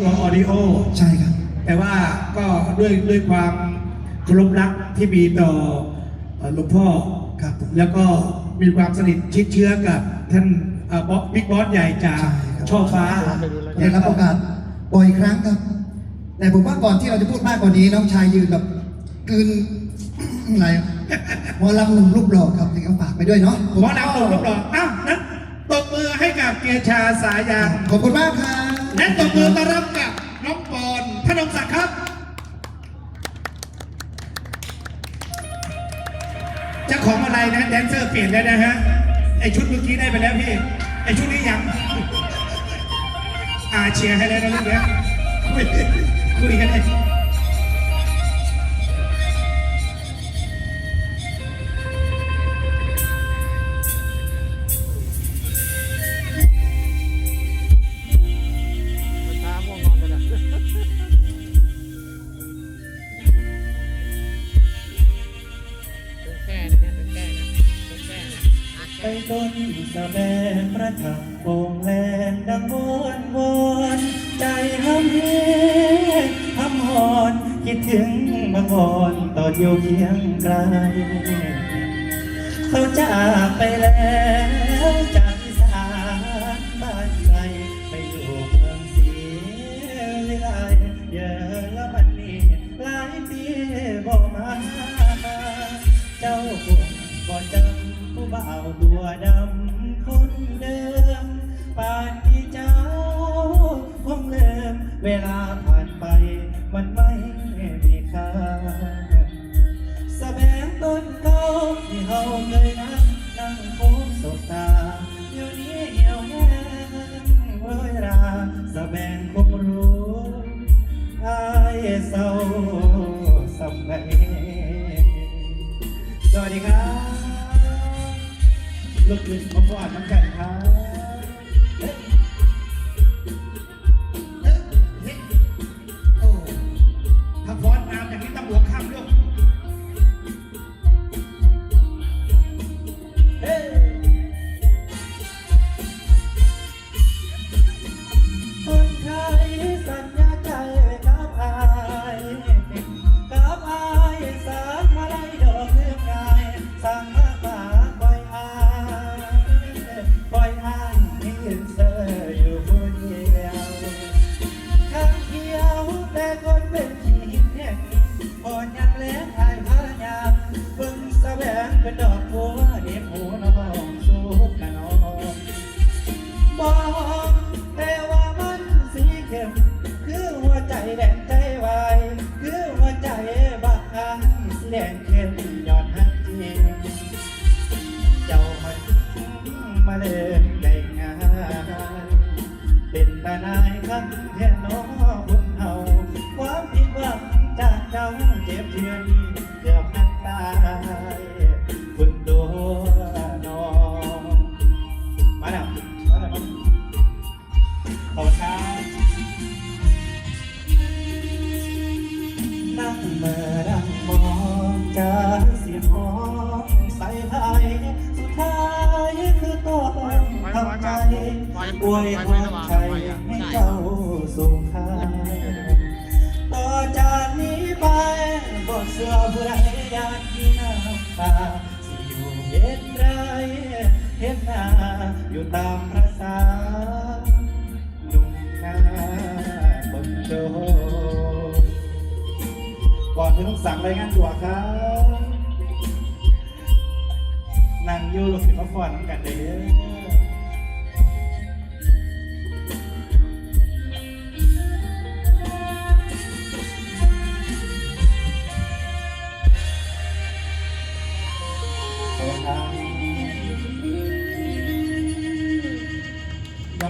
ตัวออดิโอใช่ครับ แต่ว่าก็ด้วยด้วยความเคารพรักที่มีต่อเอ่อหลวงพ่อครับผมแล้วก็มีความสนิทชิดเชื้อกับท่านเอ่อบอสบิ๊กบอสใหญ่จากใช่ครับช่อฟ้าได้รับโอกาสบ่อยครั้งครับ แต่ผมว่าก่อนที่เราจะพูดมากกว่านี้น้องชายยืนแบบกลืนอะไรหมอลำหนุ่มรูปหล่อครับถึงเอาฝากไปด้วยเนาะหมอนำตกรบดอกอ้าวนั้นตบมือให้กับเกียร์ชาสายยางขอบคุณมากครับ และตบมือต้อนรับกับน้องปอนพนงศักดิ์ครับเจ้าของอะไรนะแดนเซอร์เปลี่ยนแล้วนะฮะ ไอชุดเมื่อกี้ได้ไปแล้วพี่ ไอชุดนี้ยังอาเชียร์ให้แล้วนะลูกเนี้ยคุยคุยกันเลย ไปต้นสะแบงประทับโป่งแลนดังวอนวอนใจห้ำเฮห้ำหอนคิดถึงบางวอนตอนอยู่เคียงไกลเขาจากไปแล้วจากอีสานบ้านไกลไปอยู่เมืองศรีวิไลเยอะละมันนี่หลายปีบ่มา เจ้าคงบ่จำ บ่าวตัวดำคนเดิมป่านที่เจ้าคงเลิมเวลาผ่านไปมันไม่มีค่าสะแบงต้นเขาที่เขาเคยนั่งนั่งโค้งสบตาเดี๋ยวนี้เหี่ยวแห้งเวลาสะแบงคงรู้อายเศร้าสำไงสวัสดีครับ ลูกขึ้นมาฟอดน้ำแข็งครับ เป็นดอกบัวเด็กหูน้องสุดกะน้องบอกแต่ว่ามันสีเข้มคือหัวใจแดงใจวายคือหัวใจบักอันสีแดงเข้มยอดฮักจริงเจ้ามันมาเล่นได้งานเป็นตาหนายคำแทนน้องคนเฮาความผิดหวังจากเจ้าเจ็บเทือน นั่งเมื่อดังมองจากเสียงห้องใส่ไทยสุดท้ายคือต้องทำใจอวยพรใจให้เจ้าสุขคายต่อจากนี้ไปบทเสื้อผู้ใดอยากมีน้ำตาสิอยู่เห็นไรเห็นหน้าอยู่ตามภาษา จะต้องสั่งรายงานตัวครับนั่งอยู่ลูกศิษย์มาฟอนน้ำกันเด้อ